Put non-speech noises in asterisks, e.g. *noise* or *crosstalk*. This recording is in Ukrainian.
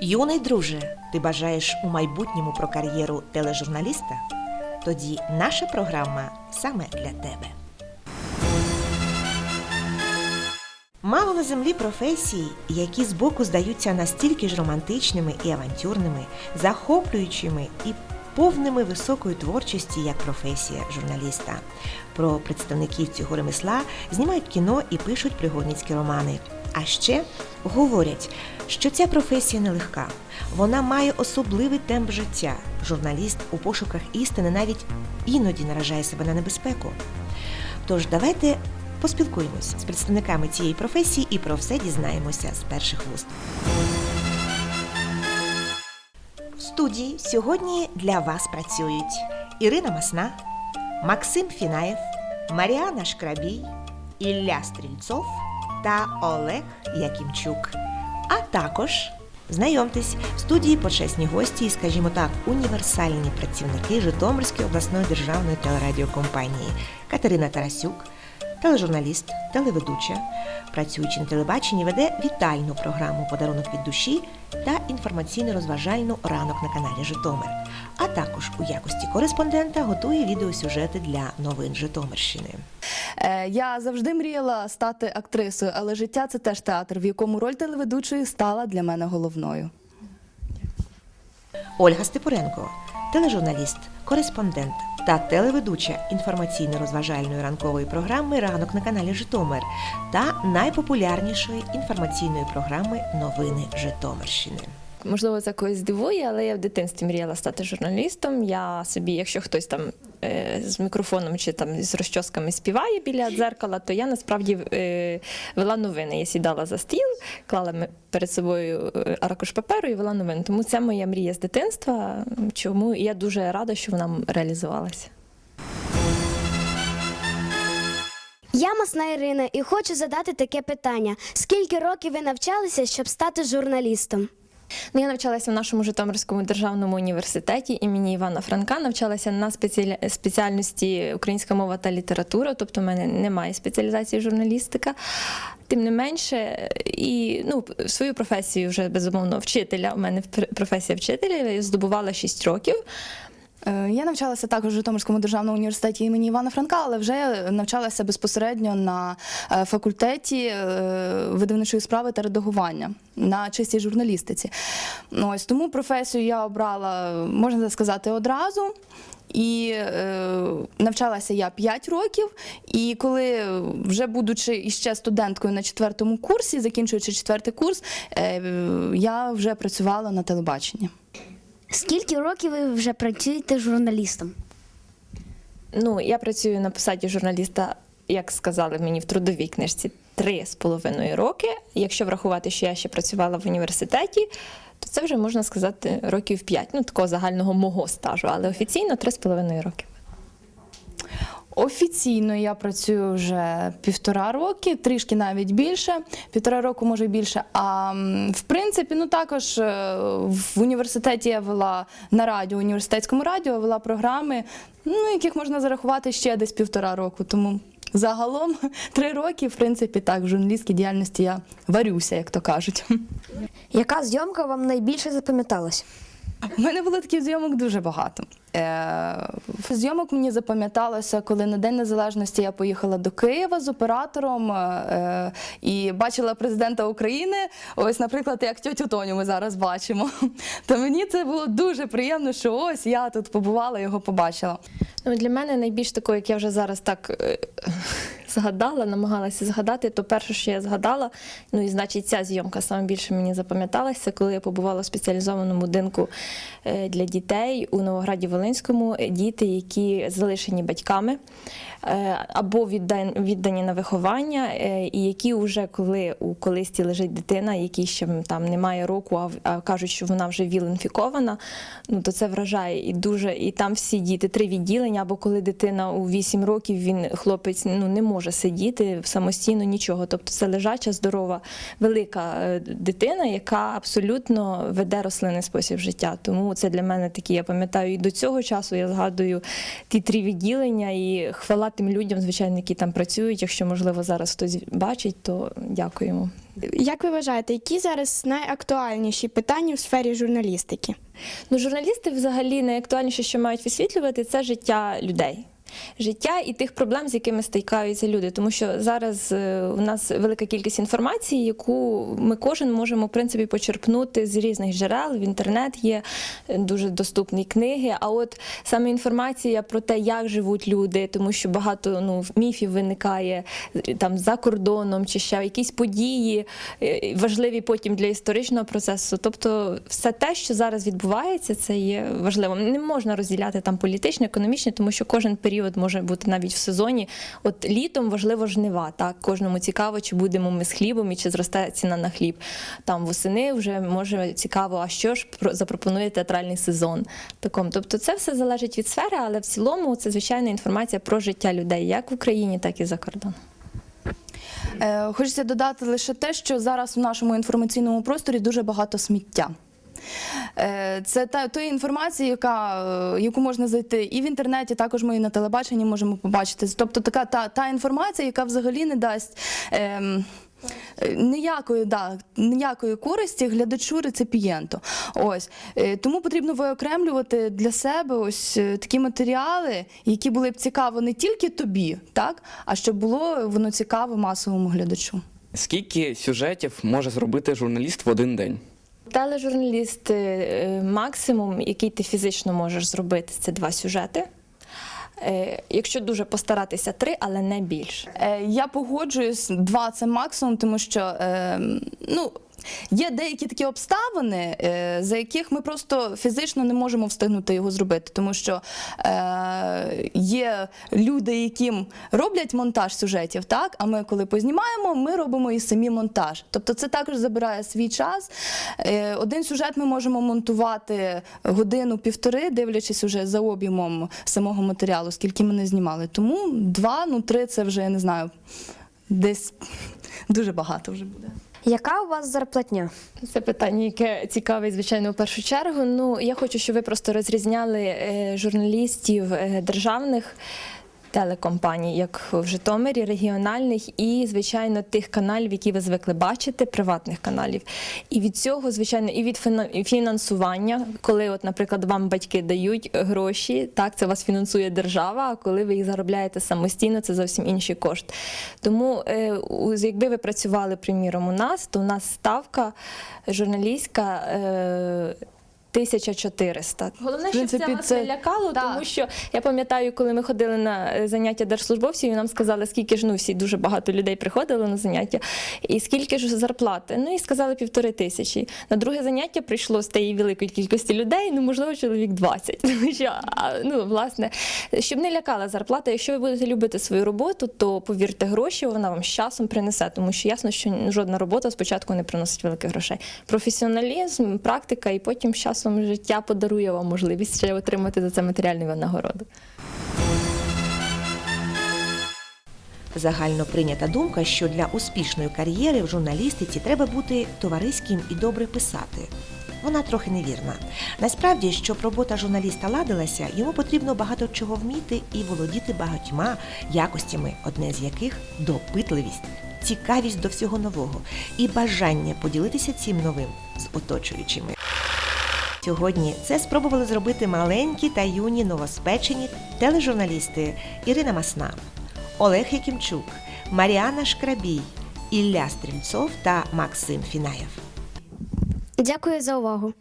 Юний друже, ти бажаєш у майбутньому про кар'єру тележурналіста? Тоді наша програма саме для тебе. Мало на землі професій, які збоку здаються настільки ж романтичними і авантюрними, захоплюючими і повними високої творчості, як професія журналіста. Про представників цього ремесла знімають кіно і пишуть пригодницькі романи. А ще говорять, що ця професія нелегка. Вона має особливий темп життя. Журналіст у пошуках істини навіть іноді наражає себе на небезпеку. Тож давайте поспілкуємось з представниками цієї професії і про все дізнаємося з перших вуст. В студії сьогодні для вас працюють Ірина Масна, Максим Фінаєв, Маріана Шкрабій, Ілля Стрільцов та Олег Якімчук. А також знайомтесь в студії почесні гості і, скажімо так, універсальні працівники Житомирської обласної державної телерадіокомпанії Катерина Тарасюк, тележурналіст, телеведуча, працюючи на телебаченні, веде вітальну програму Подарунок від душі та інформаційно-розважальну ранок на каналі Житомир. А також у якості кореспондента готує відеосюжети для новин Житомирщини. Е, Я завжди мріяла стати актрисою, але життя це теж театр, в якому роль телеведучої стала для мене головною. Ольга Степуренко, тележурналіст, кореспондент та телеведуча інформаційно-розважальної ранкової програми Ранок на каналі Житомир та найпопулярнішої інформаційної програми Новини Житомирщини. Можливо, це когось здивує, але я в дитинстві мріяла стати журналістом. Я собі, якщо хтось там е, з мікрофоном чи там з розчосками співає біля дзеркала, то я насправді е, вела новини. Я сідала за стіл, клала перед собою е, аркуш паперу і вела новини. Тому це моя мрія з дитинства. Чому я дуже рада, що вона реалізувалася. Я Масна Ірина і хочу задати таке питання: скільки років ви навчалися, щоб стати журналістом? Ну, я навчалася в нашому Житомирському державному університеті імені Івана Франка. Навчалася на спеціалі- спеціальності українська мова та література, тобто в мене немає спеціалізації журналістика. Тим не менше, і ну, свою професію вже безумовно вчителя. У мене пр- професія вчителя, я здобувала 6 років. Е, Я навчалася також в Житомирському державному університеті імені Івана Франка, але вже навчалася безпосередньо на е, факультеті е, видавничої справи та редагування на чистій журналістиці. Ось тому професію я обрала, можна сказати, одразу. І е, навчалася я 5 років. І коли, вже будучи іще студенткою на четвертому курсі, закінчуючи четвертий курс, е, я вже працювала на телебаченні. Скільки років ви вже працюєте журналістом? Ну, я працюю на посаді журналіста, як сказали мені в трудовій книжці, три з половиною роки. Якщо врахувати, що я ще працювала в університеті, то це вже можна сказати років п'ять. Ну, такого загального мого стажу, але офіційно три з половиною роки. Офіційно я працюю вже півтора роки, трішки навіть більше, півтора року, може більше. А в принципі, ну також е, в університеті я вела на радіо, університетському радіо вела програми, ну яких можна зарахувати ще десь півтора року. Тому загалом *laughs* три роки, в принципі, так, в журналістській діяльності я варюся, як то кажуть. Яка зйомка вам найбільше запам'яталась? У мене було таких зйомок дуже багато. Е, зйомок мені запам'яталося, коли на День Незалежності я поїхала до Києва з оператором е, і бачила президента України. Ось, наприклад, як тьотю Тоню ми зараз бачимо. *laughs* То мені це було дуже приємно, що ось я тут побувала, його побачила. Ну, для мене найбільш такою, як я вже зараз так е, *laughs* згадала, намагалася згадати, то перше, що я згадала, ну і значить, ця зйомка саме більше мені запам'яталася, коли я побувала в спеціалізованому будинку для дітей у Новограді Волинському. Е, Діти, які залишені батьками е, або віддан- віддані на виховання, е, і які вже коли у колисті лежить дитина, якій ще там немає року, а, кажуть, що вона вже віл-інфікована, ну то це вражає і дуже. І там всі діти, три відділення. або коли дитина у 8 років, він хлопець ну не може сидіти самостійно нічого. Тобто це лежача, здорова, велика дитина, яка абсолютно веде рослинний спосіб життя. Тому це для мене такі. Я пам'ятаю, і до цього часу я згадую ті три відділення і хвала тим людям, звичайно, які там працюють. Якщо можливо зараз хтось бачить, то дякуємо. Як ви вважаєте, які зараз найактуальніші питання в сфері журналістики? Ну, журналісти взагалі найактуальніше, що мають висвітлювати, це життя людей. Життя і тих проблем, з якими стикаються люди, тому що зараз е, у нас велика кількість інформації, яку ми кожен можемо в принципі почерпнути з різних джерел. В інтернет є е, дуже доступні книги. А от саме інформація про те, як живуть люди, тому що багато ну міфів виникає е, там за кордоном, чи ще якісь події е, важливі потім для історичного процесу. Тобто, все те, що зараз відбувається, це є важливим. Не можна розділяти там політичне, економічне, тому що кожен період може бути навіть в сезоні. От літом важливо жнива. Так кожному цікаво, чи будемо ми з хлібом і чи зросте ціна на хліб. Там восени вже може цікаво, а що ж про- запропонує театральний сезон. Таком. Тобто, це все залежить від сфери, але в цілому це звичайна інформація про життя людей, як в Україні, так і за кордоном. Е, Хочеться додати лише те, що зараз в нашому інформаційному просторі дуже багато сміття. Е, Це та тої інформації, яка, е, яку можна знайти і в інтернеті, також ми і на телебаченні можемо побачити. Тобто така та, та інформація, яка взагалі не дасть. Ем, е, Ніякої, да, ніякої користі глядачу реципієнту. Ось тому потрібно виокремлювати для себе ось такі матеріали, які були б цікаво не тільки тобі, так а щоб було воно цікаво масовому глядачу. Скільки сюжетів може зробити журналіст в один день? Тележурналіст е, максимум, який ти фізично можеш зробити, це два сюжети. Е, Якщо дуже постаратися, три, але не більше. Е, Я погоджуюсь, два це максимум, тому що ну. Є деякі такі обставини, е, за яких ми просто фізично не можемо встигнути його зробити, тому що е, є люди, яким роблять монтаж сюжетів, так а ми, коли познімаємо, ми робимо і самі монтаж. Тобто це також забирає свій час. Е, один сюжет ми можемо монтувати годину-півтори, дивлячись уже за об'ємом самого матеріалу, скільки ми не знімали. Тому два, ну три це вже я не знаю, десь *laughs* дуже багато вже буде. Яка у вас зарплатня? Це питання, яке цікаве, звичайно, у першу чергу. Ну, я хочу, щоб ви просто розрізняли е, журналістів е, державних телекомпаній, як в Житомирі, регіональних і, звичайно, тих каналів, які ви звикли бачити, приватних каналів. І від цього, звичайно, і від фіна- фінансування, коли, от, наприклад, вам батьки дають гроші, так, це вас фінансує держава, а коли ви їх заробляєте самостійно, це зовсім інший кошт. Тому, е, якби ви працювали, приміром, у нас, то у нас ставка журналістська. Е, 1400. Головне, щоб це вас не лякало, так. тому що я пам'ятаю, коли ми ходили на е, заняття держслужбовців, і нам сказали, скільки ж ну всі дуже багато людей приходили на заняття, і скільки ж зарплати. Ну і сказали півтори тисячі. На друге заняття прийшло з тієї великої кількості людей, ну можливо, чоловік 20. *laughs* Тому що ну власне, щоб не лякала зарплата. Якщо ви будете любити свою роботу, то повірте, гроші вона вам з часом принесе, тому що ясно, що жодна робота спочатку не приносить великих грошей. Професіоналізм, практика, і потім з часом життя подарує вам можливість ще отримати за це матеріальну винагороду. Загально прийнята думка, що для успішної кар'єри в журналістиці треба бути товариським і добре писати. Вона трохи невірна. Насправді, щоб робота журналіста ладилася, йому потрібно багато чого вміти і володіти багатьма якостями, одне з яких допитливість, цікавість до всього нового і бажання поділитися цим новим з оточуючими. Сьогодні це спробували зробити маленькі та юні новоспечені тележурналісти Ірина Масна, Олег Якимчук, Маріана Шкрабій, Ілля Стрімцов та Максим Фінаєв. Дякую за увагу.